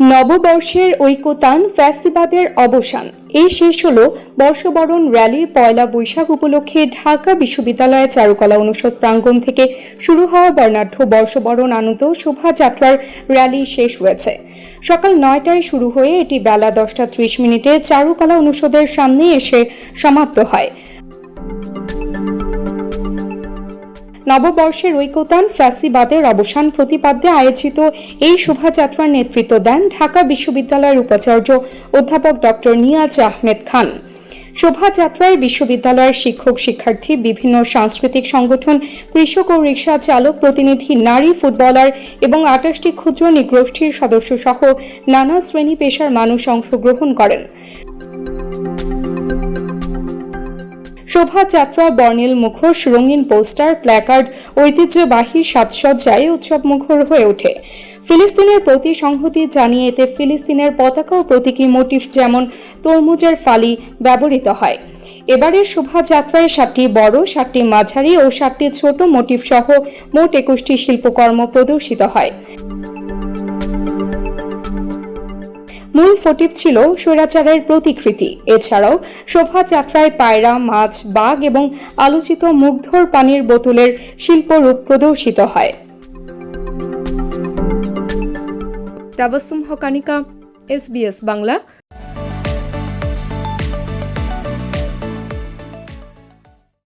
নববর্ষের ঐকতান ফ্যাসিবাদের অবসান। এই শেষ হলো বর্ষবরণ র্যালি পয়লা বৈশাখ উপলক্ষে ঢাকা বিশ্ববিদ্যালয়ের চারুকলা অনুষদ প্রাঙ্গণ থেকে শুরু হওয়া বর্ণাঢ্য বর্ষবরণ আনন্দ শোভাযাত্রার র্যালি শেষ হয়েছে। সকাল নয়টায় শুরু হয়ে এটি বেলা দশটা ত্রিশ মিনিটে চারুকলা অনুষদের সামনে এসে সমাপ্ত হয়। নববর্ষের ঐকতান ফ্যাসিবাদের অবসান প্রতিপাদ্যে আয়োজিত এই শোভাযাত্রার নেতৃত্ব দেন ঢাকা বিশ্ববিদ্যালয়ের উপাচার্য অধ্যাপক ডক্টর নিয়াজ আহমেদ খান। শোভাযাত্রায় বিশ্ববিদ্যালয়ের শিক্ষক, শিক্ষার্থী, বিভিন্ন সাংস্কৃতিক সংগঠন, কৃষক ও রিক্সা চালক, প্রতিনিধি, নারী ফুটবলার এবং আটাশটি ক্ষুদ্র নিগোষ্ঠীর সদস্য সহ নানা শ্রেণি পেশার মানুষ অংশগ্রহণ করেন। শোভাযাত্রা, বর্ণিল মুখোশ, রঙিন পোস্টার, প্ল্যাকার্ড, ঐতিহ্যবাহী সাজসজ্জায় উৎসব মুখর হয়ে ওঠে। ফিলিস্তিনের প্রতি সংহতি জানিয়ে এতে ফিলিস্তিনের পতাকা ও প্রতীকী মোটিফ যেমন তরমুজের ফালি ব্যবহৃত হয়। এবারের শোভাযাত্রায় সাতটি বড়, সাতটি মাঝারি ও সাতটি ছোট মোটিফ সহ মোট একুশটি শিল্পকর্ম প্রদর্শিত হয়। মূল ফটিক ছিল স্বৈরাচারের প্রতিকৃতি। এছাড়াও শোভাযাত্রায় পায়রা, মাছ, বাঘ এবং আলোচিত মুগ্ধর পানির বোতলের শিল্পরূপ প্রদর্শিত হয়। তাবাসুম হকানিকা এসবিএস বাংলা।